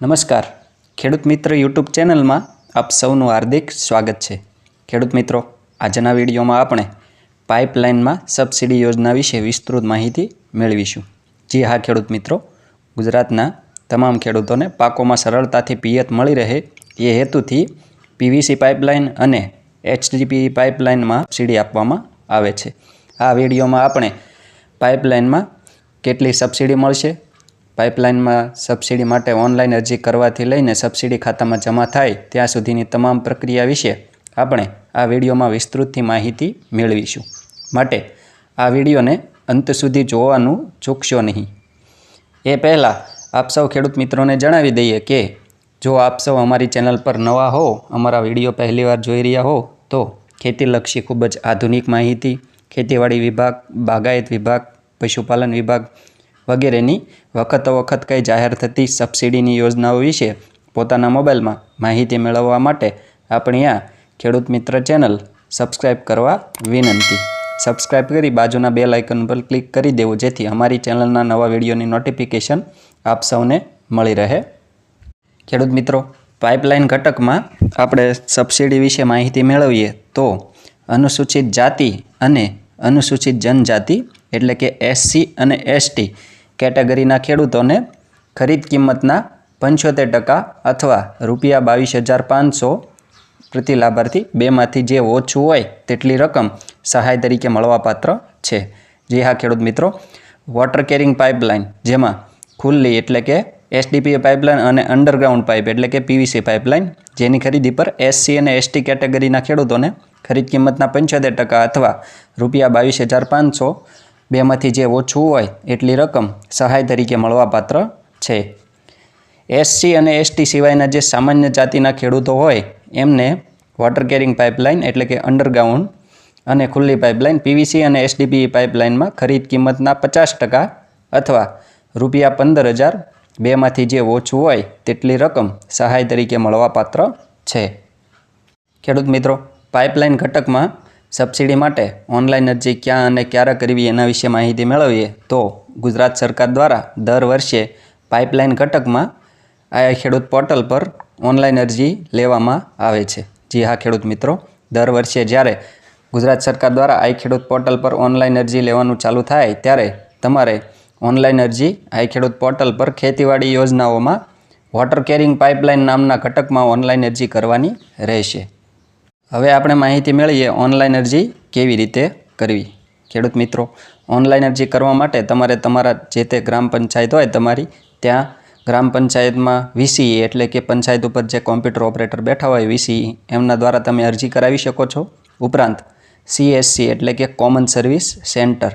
નમસ્કાર. ખેડૂત મિત્ર યુટ્યુબ ચેનલમાં આપ સૌનું હાર્દિક સ્વાગત છે. ખેડૂત મિત્રો, આજના વિડીયોમાં આપણે પાઇપલાઇનમાં સબસિડી યોજના વિશે વિસ્તૃત માહિતી મેળવીશું. જી હા, ખેડૂત મિત્રો, ગુજરાતના તમામ ખેડૂતોને પાકોમાં સરળતાથી પિયત મળી રહે એ હેતુથી પીવીસી પાઇપલાઇન અને એચડીપી પાઇપલાઇનમાં સબસિડી આપવામાં આવે છે. આ વિડીયોમાં આપણે પાઇપલાઇનમાં કેટલી સબસિડી મળશે પાઇપલાઇનમાં સબસિડી માટે ઓનલાઈન અરજી કરવાથી લઈને સબસિડી ખાતામાં જમા થાય ત્યાં સુધીની તમામ પ્રક્રિયા વિશે આપણે આ વિડીયોમાં વિસ્તૃતથી માહિતી મેળવીશું. માટે આ વિડીયોને અંત સુધી જોવાનું ચૂકશો નહીં. એ પહેલાં આપ સૌ ખેડૂત મિત્રોને જણાવી દઈએ કે જો આપ સૌ અમારી ચેનલ પર નવા હો, અમારા વીડિયો પહેલીવાર જોઈ રહ્યા હો, તો ખેતીલક્ષી ખૂબ જ આધુનિક માહિતી, ખેતીવાડી વિભાગ, બાગાયત વિભાગ, પશુપાલન વિભાગ વગેરેની વખતો વખત કંઈ જાહેર થતી સબસિડીની યોજનાઓ વિશે પોતાના મોબાઈલમાં માહિતી મેળવવા માટે આપણી આ ખેડૂત મિત્ર ચેનલ સબસ્ક્રાઈબ કરવા વિનંતી. સબસ્ક્રાઈબ કરી બાજુના બેલ આઇકન પર ક્લિક કરી દેવું, જેથી અમારી ચેનલના નવા વિડીયોની નોટિફિકેશન આપ સૌને મળી રહે. ખેડૂત મિત્રો, પાઇપલાઇન ઘટકમાં આપણે સબસિડી વિશે માહિતી મેળવીએ તો અનુસૂચિત જાતિ અને અનુસૂચિત જનજાતિ એટલે કે એસસી અને એસટી કેટેગરીના ખેડૂતોને ખરીદ કિંમતના પંચોતેર ટકા અથવા રૂપિયા બાવીસ હજાર પાંચસો પ્રતિ લાભાર્થી બેમાંથી જે ઓછું હોય તેટલી રકમ સહાય તરીકે મળવાપાત્ર છે. જે હા, ખેડૂત મિત્રો વોટર કેરિંગ પાઇપલાઇન જેમાં ખુલ્લી એટલે કે એસડીપીએ પાઇપલાઇન અને અંડરગ્રાઉન્ડ પાઇપ એટલે કે પીવીસી પાઇપલાઇન જેની ખરીદી પર એસસી અને એસટી કેટેગરીના ખેડૂતોને ખરીદ કિંમતના પંચોતેર ટકા અથવા રૂપિયા બાવીસ હજાર પાંચસો બેમાંથી જે ઓછું હોય એટલી રકમ સહાય તરીકે મળવાપાત્ર છે. એસસી અને એસટી સિવાયના જે સામાન્ય જાતિના ખેડૂતો હોય, એમને વોટર કેરિંગ પાઇપલાઇન એટલે કે અંડરગ્રાઉન્ડ અને ખુલ્લી પાઇપલાઇન પીવીસી અને એસડીપી પાઇપલાઇનમાં ખરીદ કિંમતના પચાસ ટકા અથવા રૂપિયા પંદર હજાર બેમાંથી જે ઓછું હોય તેટલી રકમ સહાય તરીકે મળવાપાત્ર છે. ખેડૂત મિત્રો પાઇપલાઇન ઘટકમાં સબસિડી માટે ઓનલાઈન અરજી ક્યાં અને ક્યારે કરવી એના વિશે માહિતી મેળવીએ, તો ગુજરાત સરકાર દ્વારા દર વર્ષે પાઇપલાઇન ઘટકમાં આ ખેડૂત પોર્ટલ પર ઓનલાઈન અરજી લેવામાં આવે છે. જી હા, ખેડૂત મિત્રો, દર વર્ષે જ્યારે ગુજરાત સરકાર દ્વારા આઈ ખેડૂત પોર્ટલ પર ઓનલાઈન અરજી લેવાનું ચાલુ થાય, ત્યારે તમારે ઓનલાઈન અરજી આઈ ખેડૂત પોર્ટલ પર ખેતીવાડી યોજનાઓમાં વોટર કેરિંગ પાઇપલાઇન નામના ઘટકમાં ઓનલાઈન અરજી કરવાની રહેશે. હવે આપણે માહિતી મેળવીએ ઓનલાઈન અરજી કેવી રીતે કરવી. ખેડૂત મિત્રો ઓનલાઈન અરજી કરવા માટે તમારે તમારા જે તે ગ્રામ પંચાયત હોય તમારી, ત્યાં ગ્રામ પંચાયતમાં વીસી એટલે કે પંચાયત ઉપર જે કોમ્પ્યુટર ઓપરેટર બેઠા હોય વીસી એમના દ્વારા તમે અરજી કરાવી શકો છો. ઉપરાંત સીએસસી એટલે કે કોમન સર્વિસ સેન્ટર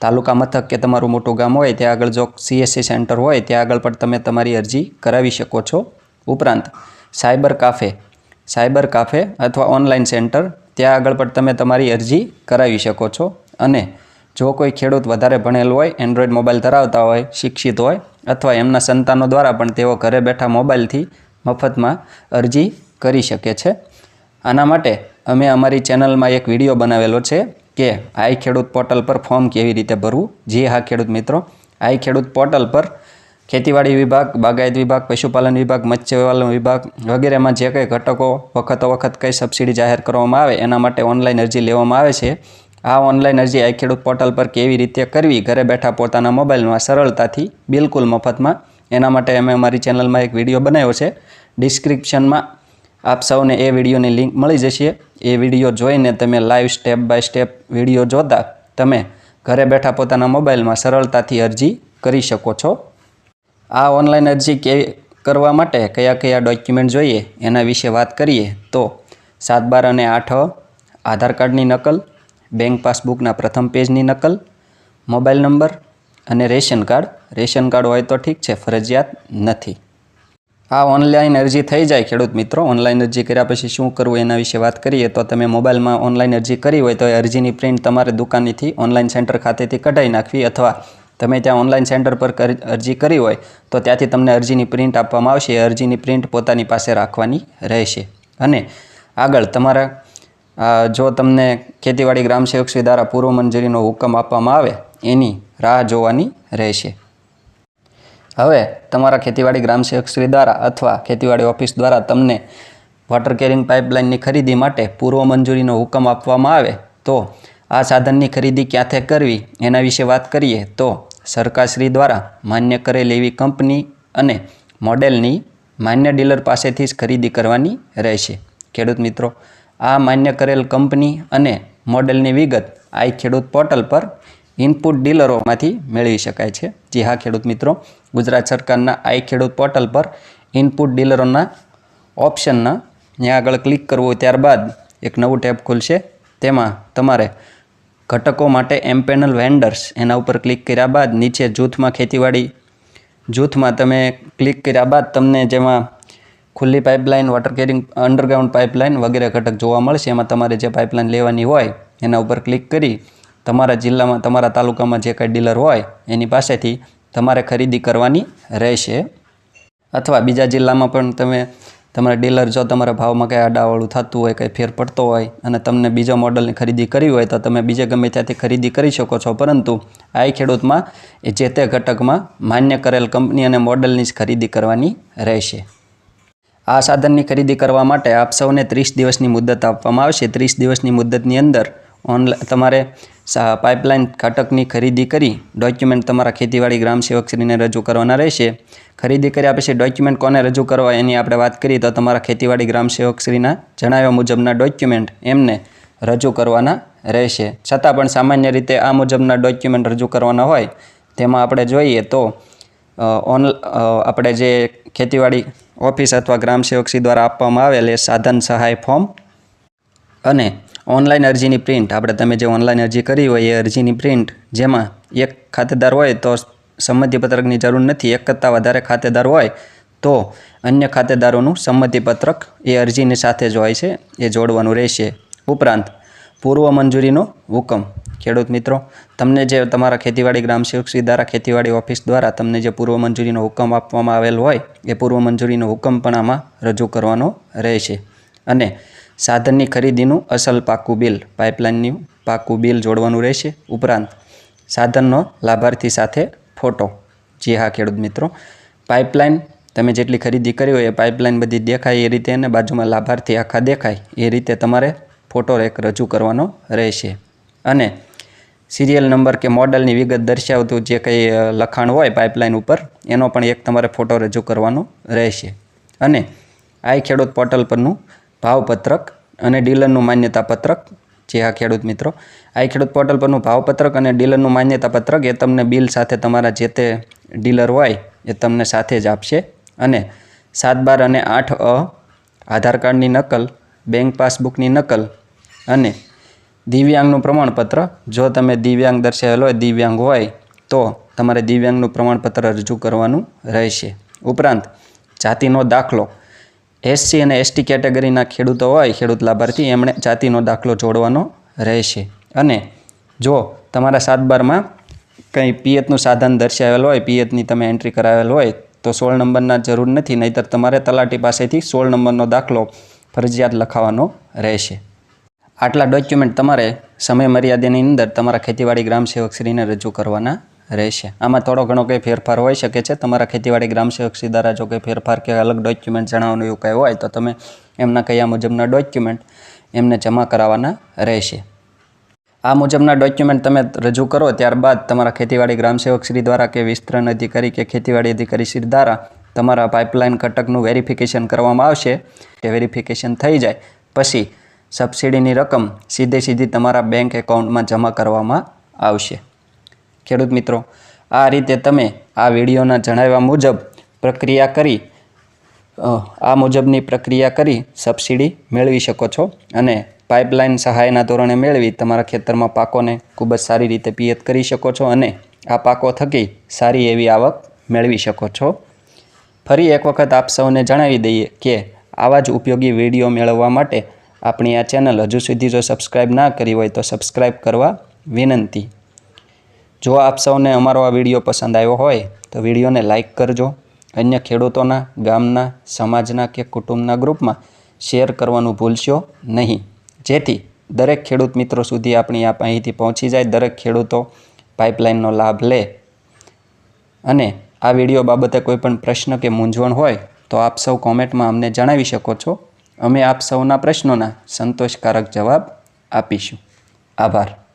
તાલુકા મથક કે તમારું મોટું ગામ હોય ત્યાં આગળ જો સીએસસી સેન્ટર હોય, ત્યાં આગળ પણ તમે તમારી અરજી કરાવી શકો છો. ઉપરાંત સાયબર કાફે સાયબર કાફે અથવા ઓનલાઈન સેન્ટર, ત્યાં આગળ પણ તમે તમારી અરજી કરાવી શકો છો. અને જો કોઈ ખેડૂત વધારે ભણેલ હોય, એન્ડ્રોઈડ મોબાઈલ ધરાવતા હોય, શિક્ષિત હોય અથવા એમના સંતાનો દ્વારા પણ તેઓ ઘરે બેઠા મોબાઈલથી મફતમાં અરજી કરી શકે છે. આના માટે અમે અમારી ચેનલમાં એક વીડિયો બનાવેલો છે કે આઈ ખેડૂત પોર્ટલ પર ફોર્મ કેવી રીતે ભરવું. જી હા ખેડૂત મિત્રો, આઈ ખેડૂત પોર્ટલ પર ખેતીવાડી વિભાગ, બાગાયત વિભાગ, પશુપાલન વિભાગ, મત્સ્યપાલન વિભાગ વગેરેમાં જે કંઈ ઘટકો વખતો વખત કંઈ સબસિડી જાહેર કરવામાં આવે એના માટે ઓનલાઈન અરજી લેવામાં આવે છે. આ ઓનલાઈન અરજી આઈ ખેડૂત પોર્ટલ પર કેવી રીતે કરવી? ઘરે બેઠા પોતાના મોબાઈલમાં સરળતાથી બિલકુલ મફતમાં. એના માટે અમે અમારી ચેનલમાં એક વીડિયો બનાવ્યો છે. ડિસ્ક્રિપ્શનમાં આપ સૌને એ વિડીયોની લિંક મળી જશે. એ વીડિયો જોઈને તમે live step by step video જોતા તમે ઘરે બેઠા પોતાના મોબાઈલમાં સરળતાથી અરજી કરી શકો છો. આ ઓનલાઈન અરજી કે કરવા માટે કયા કયા ડોક્યુમેન્ટ જોઈએ એના વિશે વાત કરીએ તો સાત બાર અને આઠ આધાર કાર્ડની નકલ, બેંક પાસબુકના પ્રથમ પેજની નકલ, મોબાઈલ નંબર અને રેશન કાર્ડ. રેશન કાર્ડ હોય તો ઠીક છે, ફરજિયાત નથી. આ ઓનલાઈન અરજી થઈ જાય ખેડૂત મિત્રો. ઓનલાઈન અરજી કર્યા પછી શું કરવું એના વિશે વાત કરીએ તો તમે મોબાઈલમાં ઓનલાઈન અરજી કરી હોય તો એ અરજીની પ્રિન્ટ તમારે દુકાનેથી ઓનલાઈન સેન્ટર ખાતેથી કઢાઈ નાખવી અથવા તમે ત્યાં ઓનલાઈન સેન્ટર પર અરજી કરી હોય, તો ત્યાંથી તમને અરજીની પ્રિન્ટ આપવામાં આવશે. એ અરજીની પ્રિન્ટ પોતાની પાસે રાખવાની રહેશે. અને આગળ તમારા જો તમને ખેતીવાડી ગ્રામ સેવક દ્વારા પૂર્વ મંજૂરીનો હુકમ આપવામાં આવે, એની રાહ જોવાની રહેશે. હવે તમારા ખેતીવાડી ગ્રામ સેવક દ્વારા અથવા ખેતીવાડી ઓફિસ દ્વારા તમને વોટર કેરિંગ પાઇપલાઇનની ખરીદી માટે પૂર્વ મંજૂરીનો હુકમ આપવામાં આવે, તો આ સાધનની ખરીદી ક્યાંથી કરવી, એના વિશે વાત કરીએ, તો સરકારશ્રી દ્વારા માન્ય કરેલ એવી કંપની અને મોડેલની માન્ય ડીલર પાસેથી જ ખરીદી કરવાની રહેશે. ખેડૂત મિત્રો, આ માન્ય કરેલ કંપની અને મોડેલની વિગત આઈ ખેડૂત પોર્ટલ પર ઇનપુટ ડીલરોમાંથી મેળવી શકાય છે. જી હા, ખેડૂત મિત્રો, ગુજરાત સરકારના આઈ ખેડૂત પોર્ટલ પર ઇનપુટ ડીલરોના ઓપ્શનના ત્યાં આગળ ક્લિક કરવું ત્યારબાદ એક નવું ટેબ ખુલશે. તેમાં તમારે ઘટકો માટે એમ્પેનલ વેન્ડર્સ એના ઉપર ક્લિક કર્યા બાદ નીચે જૂથમાં ખેતીવાડી જૂથમાં તમે ક્લિક કર્યા બાદ તમને જેમાં ખુલ્લી pipeline water carrying underground pipeline વગેરે ઘટક જોવા મળશે. એમાં તમારે જે પાઇપલાઇન લેવાની હોય એના ઉપર ક્લિક કરી તમારા જિલ્લામાં, તમારા તાલુકામાં જે કાંઈ ડીલર હોય એની પાસેથી તમારે ખરીદી કરવાની રહેશે. અથવા બીજા જિલ્લામાં પણ તમે તમારા ડીલર જો તમારા ભાવમાં કંઈ આડાવાળું થતું હોય, કંઈ ફેર પડતો હોય અને તમને બીજા મોડલની ખરીદી કરવી હોય, તો તમે બીજે ગમે ત્યાંથી ખરીદી કરી શકો છો. પરંતુ આઈ ખેડૂતમાં એ જે તે ઘટકમાં માન્ય કરેલ કંપની અને મોડલની જ ખરીદી કરવાની રહેશે. આ સાધનની ખરીદી કરવા માટે આપ સૌને ત્રીસ દિવસની મુદત આપવામાં આવશે. ત્રીસ દિવસની મુદતની અંદર ઓનલાઈન તમારે પાઇપલાઇન ઘટકની ખરીદી કરી ડોક્યુમેન્ટ તમારા ખેતીવાડી ગ્રામ સેવકશ્રીને રજૂ કરવાના રહેશે. ખરીદી કર્યા પછી ડોક્યુમેન્ટ કોને રજૂ કરવા એની આપણે વાત કરીએ તો તમારા ખેતીવાડી ગ્રામ સેવકશ્રીના જણાવ્યા મુજબના ડોક્યુમેન્ટ એમને રજૂ કરવાના રહેશે. છતાં પણ સામાન્ય રીતે આ મુજબના ડોક્યુમેન્ટ રજૂ કરવાના હોય તેમાં આપણે જોઈએ તો ઓન આપણે જે ખેતીવાડી ઓફિસ અથવા ગ્રામ સેવકશ્રી દ્વારા આપવામાં આવેલ એ સાધન સહાય ફોર્મ અને ઓનલાઈન અરજીની પ્રિન્ટ આપણે તમે જે ઓનલાઈન અરજી કરી હોય એ અરજીની પ્રિન્ટ જેમાં એક ખાતેદાર હોય તો સંમતિપત્રકની જરૂર નથી. એક કરતાં વધારે ખાતેદાર હોય તો અન્ય ખાતેદારોનું સંમતિપત્રક એ અરજીની સાથે જ હોય છે. એ જોડવાનું રહેશે. ઉપરાંત પૂર્વ મંજૂરીનો હુકમ. ખેડૂત મિત્રો, તમને જે તમારા ખેતીવાડી ગ્રામ સેવકશ્રી દ્વારા ખેતીવાડી ઓફિસ દ્વારા તમને જે પૂર્વ મંજૂરીનો હુકમ આપવામાં આવેલ હોય, એ પૂર્વ મંજૂરીનો હુકમ પણ આમાં રજૂ કરવાનો રહેશે. અને સાધનની ખરીદીનું અસલ પાકું બિલ પાઇપલાઇનનું પાકું બિલ જોડવાનું રહેશે. ઉપરાંત, સાધનનો લાભાર્થી સાથે ફોટો. જી હા, ખેડૂત મિત્રો. પાઇપલાઇન તમે જેટલી ખરીદી કરી હોય એ પાઇપલાઇન બધી દેખાય, એ રીતે અને બાજુમાં લાભાર્થી આખા દેખાય, એ રીતે તમારે ફોટો રેક રજૂ કરવાનો રહેશે. અને સિરિયલ નંબર કે મોડલની વિગત દર્શાવતું જે કંઈ લખાણ હોય પાઇપલાઇન ઉપર, એનો પણ એક તમારે ફોટો રજૂ કરવાનો રહેશે. અને આઈ ખેડૂત પોર્ટલ પરનું ભાવપત્રક અને ડીલરનું માન્યતા પત્રક જે આ ખેડૂત મિત્રો. આઈ ખેડૂત પોર્ટલ પરનું ભાવપત્રક અને ડીલરનું માન્યતા પત્રક એ તમને બિલ સાથે તમારા જે તે ડીલર હોય એ તમને સાથે જ આપશે. અને સાત બાર અને આઠ અ આધાર કાર્ડની નકલ, બેંક પાસબુકની નકલ અને દિવ્યાંગનું પ્રમાણપત્ર. જો તમે દિવ્યાંગ દર્શાવેલો હોય, દિવ્યાંગ હોય, તો તમારે દિવ્યાંગનું પ્રમાણપત્ર રજૂ કરવાનું રહેશે. ઉપરાંત જાતિનો દાખલો. એસસી અને એસટી કેટેગરીના ખેડૂતો હોય, ખેડૂત લાભાર્થી, એમણે જાતિનો દાખલો જોડવાનો રહેશે. અને જો તમારા સાત બારમાં કંઈ પિયતનું સાધન દર્શાવેલ હોય, પિયતની તમે એન્ટ્રી કરાવેલ હોય, તો સોળ નંબરના જરૂર નથી, નહીંતર તમારે તલાટી પાસેથી સોળ નંબરનો દાખલો ફરજિયાત લખાવવાનો રહેશે. આટલા ડોક્યુમેન્ટ તમારે સમય મર્યાદાની અંદર તમારા ખેતીવાડી ગ્રામ સેવકશ્રીને રજૂ કરવાના રહેશે. આમાં થોડો ઘણો કંઈ ફેરફાર હોઈ શકે છે. તમારા ખેતીવાડી ગ્રામ સેવકશ્રી દ્વારા જો કંઈ ફેરફાર કે અલગ ડોક્યુમેન્ટ જણાવવાનું એવું કંઈ હોય, તો તમે એમના કયા મુજબના ડોક્યુમેન્ટ એમને જમા કરાવવાના રહેશે. આ મુજબના ડોક્યુમેન્ટ તમે રજૂ કરો, ત્યારબાદ તમારા ખેતીવાડી ગ્રામ સેવકશ્રી દ્વારા કે વિસ્તરણ અધિકારી કે ખેતીવાડી અધિકારી શ્રી દ્વારા તમારા પાઇપલાઇન ઘટકનું વેરિફિકેશન કરવામાં આવશે. તે વેરિફિકેશન થઈ જાય. પછી સબસિડીની રકમ સીધે સીધી તમારા બેંક એકાઉન્ટમાં જમા કરવામાં આવશે. ખેડૂત મિત્રો, આ રીતે તમે આ વિડીયોના જણાવ્યા મુજબ પ્રક્રિયા કરી આ મુજબની પ્રક્રિયા કરી સબસિડી મેળવી શકો છો અને પાઇપલાઇન સહાયના ધોરણે મેળવી તમારા ખેતરમાં પાકોને ખૂબ જ સારી રીતે પિયત કરી શકો છો અને આ પાકો થકી સારી એવી આવક મેળવી શકો છો. ફરી એક વખત આપ સૌને જણાવી દઈએ કે આવા જ ઉપયોગી વીડિયો મેળવવા માટે આપણી આ ચેનલ હજુ સુધી જો સબસ્ક્રાઈબ ના કરી હોય તો સબસ્ક્રાઈબ કરવા વિનંતી. જો આપ સૌને અમારો આ વીડિયો પસંદ આવ્યો હોય, તો વિડીયોને લાઇક કરજો. અન્ય ખેડૂતોના, ગામના, સમાજના કે કુટુંબના ગ્રુપમાં શેર કરવાનું ભૂલશો નહીં. જેથી દરેક ખેડૂત મિત્રો સુધી આપણી આ માહિતી પહોંચી જાય, દરેક ખેડૂતો પાઇપલાઇનનો લાભ લે. અને આ વીડિયો બાબતે કોઈ પણ પ્રશ્ન કે મૂંઝવણ હોય, તો આપ સૌ કોમેન્ટમાં અમને જણાવી શકો છો. અમે આપ સૌના પ્રશ્નોના સંતોષકારક જવાબ આપીશું. આભાર.